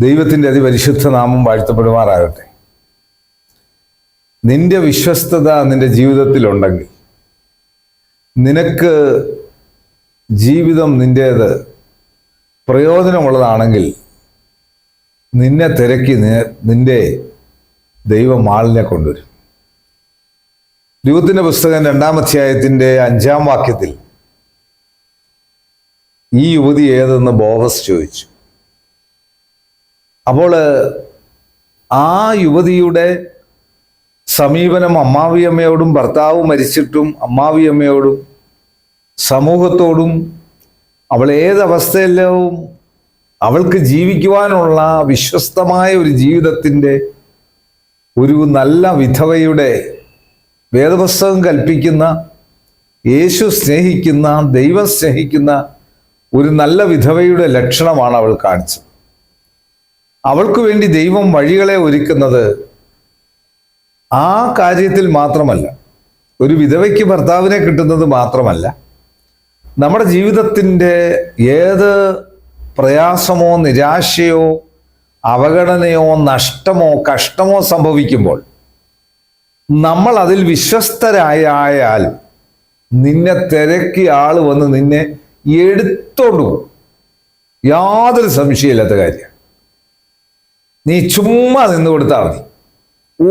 ദൈവത്തിന്റെ അതിപരിശുദ്ധ നാമം വാഴ്ത്തപ്പെടുമാറാകട്ടെ. നിന്റെ വിശ്വസ്തത നിന്റെ ജീവിതത്തിലുണ്ടെങ്കിൽ നിനക്ക് ജീവിതം നിന്റേത് പ്രയോജനമുള്ളതാണെങ്കിൽ നിന്നെ തിരക്കി നിന്റെ ദൈവം ആളിനെ കൊണ്ടുവരും. രൂപത്തിന്റെ പുസ്തകം രണ്ടാം അധ്യായത്തിന്റെ അഞ്ചാം വാക്യത്തിൽ ഈ യുവതി ഏതെന്ന് ബോവസ് ചോദിച്ചു. അപ്പോൾ ആ യുവതിയുടെ സമീപനം അമ്മാവിയമ്മയോടും ഭർത്താവ് മരിച്ചിട്ടും അമ്മാവിയമ്മയോടും സമൂഹത്തോടും അവൾ ഏതവസ്ഥയിലും അവൾക്ക് ജീവിക്കുവാനുള്ള വിശ്വസ്തമായ ഒരു ജീവിതത്തിന്റെ ഒരു നല്ല വിധവയുടെ വേദപുസ്തകം കൽപ്പിക്കുന്ന യേശു സ്നേഹിക്കുന്ന ദൈവം സ്നേഹിക്കുന്ന ഒരു നല്ല വിധവയുടെ ലക്ഷണമാണ് അവൾ കാണിച്ചത്. അവൾക്ക് വേണ്ടി ദൈവം വഴികളെ ഒരുക്കുന്നത് ആ കാര്യത്തിൽ മാത്രമല്ല. ഒരു വിധവയ്ക്ക് ഭർത്താവിനെ കിട്ടുന്നത് മാത്രമല്ല. നമ്മുടെ ജീവിതത്തിന്റെ ഏത് പ്രയാസമോ നിരാശയോ അവഗണനയോ നഷ്ടമോ കഷ്ടമോ സംഭവിക്കുമ്പോൾ നമ്മൾ അതിൽ വിശ്വസ്തരായാൽ നിന്നെ തിരക്കി ആൾ വന്ന് നിന്നെ എടുത്തോണ്ട് പോകും. യാതൊരു സംശയമില്ലാത്ത കാര്യം നീ ചുമ്മാ നിന്ന് കൊടുത്താൽ മതി.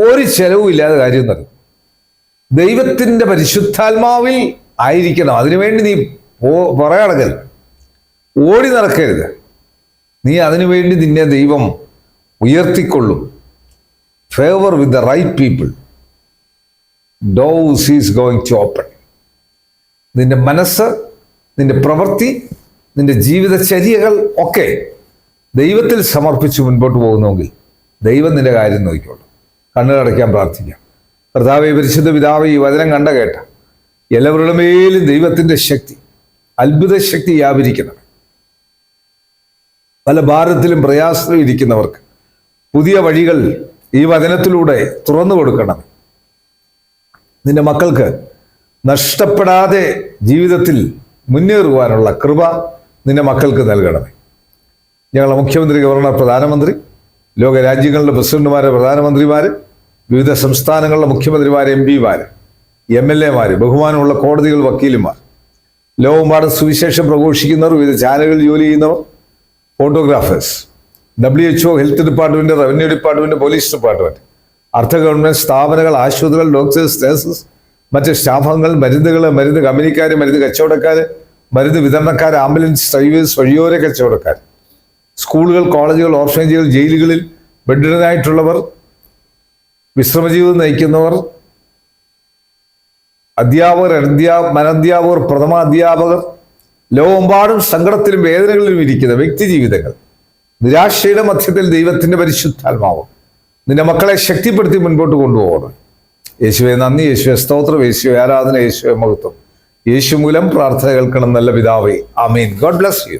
ഒരു ചെലവും ഇല്ലാതെ കാര്യം നടക്കും ദൈവത്തിന്റെ പരിശുദ്ധാത്മാവിൽ ആയിരിക്കണം. അതിനുവേണ്ടി നീ പോ പുറകടക്കരുത് ഓടി നടക്കരുത്. നീ അതിനുവേണ്ടി നിന്നെ ദൈവം ഉയർത്തിക്കൊള്ളും. Favour with the right people those is going to open നിന്റെ മനസ്സ് നിന്റെ പ്രവൃത്തി നിന്റെ ജീവിതചര്യകൾ ഒക്കെ ദൈവത്തിൽ സമർപ്പിച്ച് മുൻപോട്ട് പോകുന്നുവെങ്കിൽ ദൈവം നിന്റെ കാര്യം നോക്കിക്കോളും. കണ്ണുകടയ്ക്കാൻ പ്രാർത്ഥിക്കാം. കർത്താവ് പരിശുദ്ധ പിതാവ് ഈ വചനം കണ്ട കേട്ട എല്ലാവരുടെ മേലും ദൈവത്തിന്റെ ശക്തി അത്ഭുത ശക്തി വ്യാപരിക്കണം. പല ഭാരത്തിലും പ്രയാസത്തിലും ഇരിക്കുന്നവർക്ക് പുതിയ വഴികൾ ഈ വചനത്തിലൂടെ തുറന്നു കൊടുക്കണം. നിന്റെ മക്കൾക്ക് നഷ്ടപ്പെടാതെ ജീവിതത്തിൽ മുന്നേറുവാനുള്ള കൃപ നിന്റെ മക്കൾക്ക് നൽകണമേ. ഞങ്ങളുടെ മുഖ്യമന്ത്രി ഗവർണർ പ്രധാനമന്ത്രി ലോക രാജ്യങ്ങളുടെ പ്രസിഡന്റുമാർ പ്രധാനമന്ത്രിമാർ വിവിധ സംസ്ഥാനങ്ങളിലെ മുഖ്യമന്ത്രിമാർ എം പിമാർ എം എൽ എമാർ ബഹുമാനമുള്ള കോടതികൾ വക്കീലുമാർ ലോകമെമ്പാടും സുവിശേഷം പ്രഘോഷിക്കുന്നവർ വിവിധ ചാനലുകളിൽ ജോലി ചെയ്യുന്നവർ photographers W H O health department revenue department police department അർദ്ധ ഗവൺമെന്റ് സ്ഥാപനങ്ങൾ ആശുപത്രികൾ ഡോക്ടേഴ്സ് നഴ്സസ് മറ്റ് സ്റ്റാഫംഗങ്ങൾ മരുന്നുകൾ മരുന്ന് കമ്പനിക്കാർ മരുന്ന് കച്ചവടക്കാർ മരുന്ന് വിതരണക്കാർ ആംബുലൻസ് ഡ്രൈവേഴ്സ് വഴിയോര കച്ചവടക്കാർ സ്കൂളുകൾ കോളേജുകൾ ഓർഫനേജുകൾ ജയിലുകളിൽ ബെഡിഡനായിട്ടുള്ളവർ വിശ്രമജീവിതം നയിക്കുന്നവർ അധ്യാപകർ അനധ്യാ അനധ്യാപകർ പ്രഥമ അധ്യാപകർ ലോകമെമ്പാടും സങ്കടത്തിലും വേദനകളിലും ഇരിക്കുന്ന വ്യക്തി ജീവിതങ്ങൾ. നിരാശയുടെ മധ്യത്തിൽ ദൈവത്തിന്റെ പരിശുദ്ധാത്മാവ് നിന്റെ മക്കളെ ശക്തിപ്പെടുത്തി മുൻപോട്ട് കൊണ്ടുപോകണം. യേശുവെ നന്ദി. യേശുവെ സ്തോത്രം. യേശുവെ ആരാധന. യേശുവെ മഹത്വം. യേശു മൂലം പ്രാർത്ഥന കേൾക്കണം നല്ല പിതാവേ. ആമീൻ. God bless you.